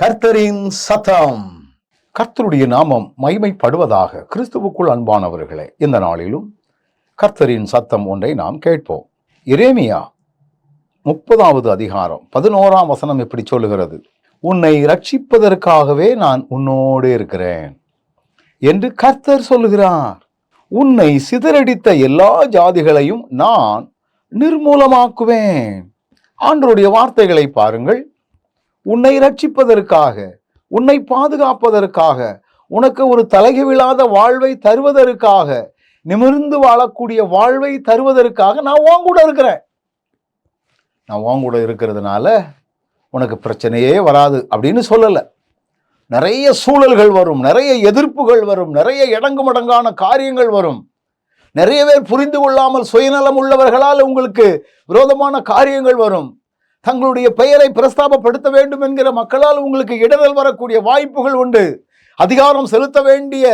கர்த்தரின் சத்தம். கர்த்தருடைய நாமம் மகிமைப்படுவதாக கிறிஸ்துவுக்குள் அன்பானவர்களே இந்த நாளிலும் கர்த்தரின் சத்தம் ஒன்றை நாம் கேட்போம். இரேமியா முப்பதாவது அதிகாரம் பதினோராம் வசனம் இப்படி சொல்லுகிறது? உன்னை ரட்சிப்பதற்காகவே நான் உன்னோடு இருக்கிறேன் என்று கர்த்தர் சொல்லுகிறார். உன்னை சிதறடித்த எல்லா ஜாதிகளையும் நான் நிர்மூலமாக்குவேன். ஆண்டருடைய வார்த்தைகளை பாருங்கள். உன்னை ரட்சிப்பதற்காக உன்னை பாதுகாப்பதற்காக உனக்கு ஒரு தலைகவிழாத வாழ்வை தருவதற்காக நிமிர்ந்து வாழக்கூடிய வாழ்வை தருவதற்காக நான் உன் கூட இருக்கிறேன். நான் உன் கூட இருக்கிறதுனால உனக்கு பிரச்சனையே வராது அப்படின்னு சொல்லலை. நிறைய சூழல்கள் வரும் நிறைய எதிர்ப்புகள் வரும் நிறைய இடங்கு மடங்கான காரியங்கள் வரும். நிறைய பேர் புரிந்து கொள்ளாமல் சுயநலம் உள்ளவர்களால் உங்களுக்கு விரோதமான காரியங்கள் வரும். தங்களுடைய பெயரை பிரஸ்தாபப்படுத்த வேண்டும் என்கிற மக்களால் உங்களுக்கு இடரல் வரக்கூடிய வாய்ப்புகள் உண்டு. அதிகாரம் செலுத்த வேண்டிய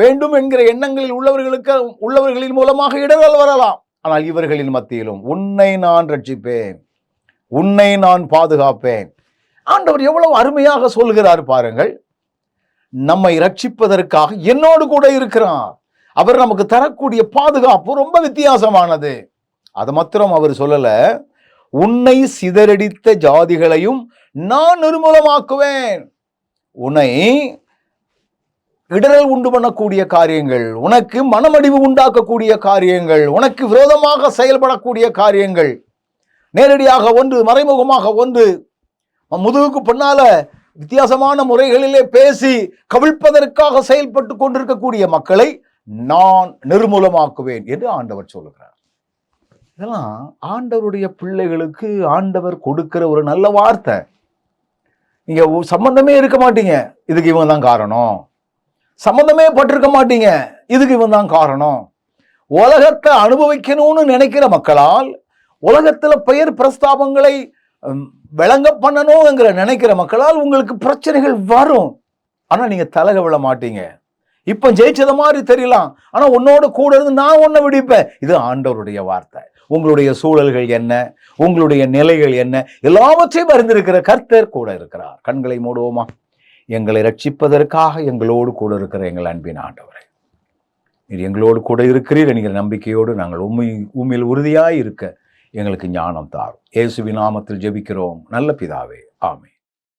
வேண்டும் என்கிற எண்ணங்களில் உள்ளவர்களுக்கு உள்ளவர்களின் மூலமாக இடரல் வரலாம். ஆனால் இவர்களின் மத்தியிலும் உன்னை நான் ரட்சிப்பேன். உன்னை நான் பாதுகாப்பேன். ஆண்டவர் எவ்வளவு அருமையாக சொல்கிறார் பாருங்கள். நம்மை ரட்சிப்பதற்காக என்னோடு கூட இருக்கிறார். அவர் நமக்கு தரக்கூடிய பாதுகாப்பு ரொம்ப வித்தியாசமானது. அது மாத்திரம் அவர் சொல்லலை. உன்னை சிதறடித்த ஜாதிகளையும் நான் நிர்மூலமாக்குவேன். உன்னை இடரல் உண்டு பண்ணக்கூடிய காரியங்கள் உனக்கு மனமடிவு உண்டாக்கக்கூடிய காரியங்கள் உனக்கு விரோதமாக செயல்படக்கூடிய காரியங்கள் நேரடியாக ஒன்று மறைமுகமாக ஒன்று முதுகுக்கு பின்னால வித்தியாசமான முறைகளிலே பேசி கவிழ்ப்பதற்காக செயல்பட்டு கொண்டிருக்கக்கூடிய மக்களை நான் நிர்மூலமாக்குவேன் என்று ஆண்டவர் சொல்லுகிறார். இதெல்லாம் ஆண்டவருடைய பிள்ளைகளுக்கு ஆண்டவர் கொடுக்கிற ஒரு நல்ல வார்த்தை. நீங்க ஒ- சம்பந்தமே இருக்க மாட்டீங்க. இதுக்கு இவன் தான் காரணம். சம்பந்தமே பட்டிருக்க மாட்டீங்க. இதுக்கு இவன் தான் காரணம். உலகத்தை அனுபவிக்கணும்னு நினைக்கிற மக்களால் உலகத்தில் பெயர் பிரஸ்தாபங்களை விளங்க பண்ணணுங்கிற நினைக்கிற மக்களால் உங்களுக்கு பிரச்சனைகள் வரும். ஆனால் நீங்கள் தலக விழ மாட்டீங்க. இப்போ ஜெயிச்சத மாதிரி தெரியலாம். ஆனால் உன்னோட கூட இருந்து நான் உன்னை விடிப்பேன். இது ஆண்டவருடைய வார்த்தை. உங்களுடைய சூழல்கள் என்ன? உங்களுடைய நிலைகள் என்ன? எல்லாவற்றையும் அறிந்திருக்கிற கர்த்தர் கூட இருக்கிறார். கண்களை மூடுவோமா? எங்களை ரட்சிப்பதற்காக எங்களோடு கூட இருக்கிற எங்கள் அன்பின் ஆண்டவரை. நீர் எங்களோடு கூட இருக்கிறீர் என்கிற நம்பிக்கையோடு நாங்கள் உண்மை உண்மையில் உறுதியாக இருக்க எங்களுக்கு ஞானம் தாரும். இயேசுவின் நாமத்தில் ஜெபிக்கிறோம். நல்ல பிதாவே. ஆமே